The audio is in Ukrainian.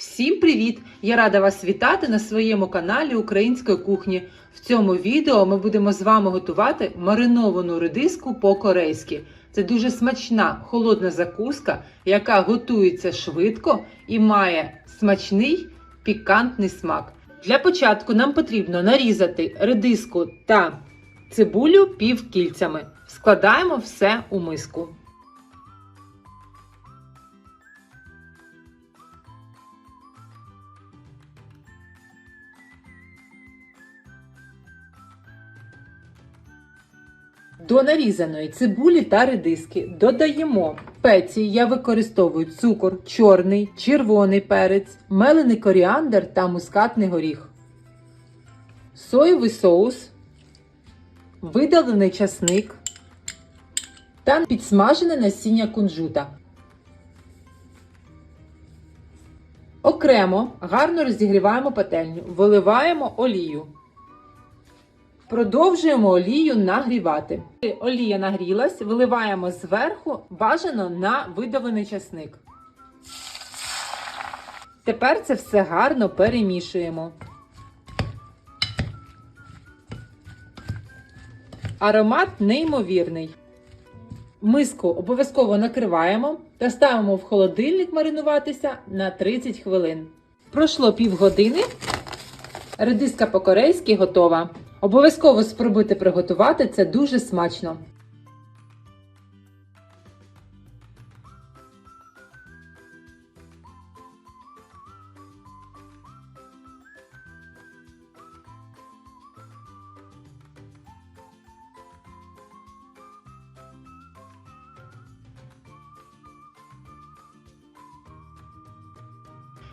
Всім привіт! Я рада вас вітати на своєму каналі Української кухні. В цьому відео ми будемо з вами готувати мариновану редиску по-корейськи. Це дуже смачна холодна закуска, яка готується швидко і має смачний пікантний смак. Для початку нам потрібно нарізати редиску та цибулю півкільцями. Складаємо все у миску. До нарізаної цибулі та редиски додаємо пеції. Я використовую цукор, чорний, червоний перець, мелений коріандр та мускатний горіх, соєвий соус, видалений часник та підсмажене насіння кунжута. Окремо гарно розігріваємо пательню, виливаємо олію. Продовжуємо олію нагрівати. Олія нагрілась, виливаємо зверху бажано на видавлений часник. Тепер це все гарно перемішуємо. Аромат неймовірний. Миску обов'язково накриваємо та ставимо в холодильник маринуватися на 30 хвилин. Пройшло півгодини. Редиска по-корейськи готова. Обов'язково спробуйте приготувати це дуже смачно.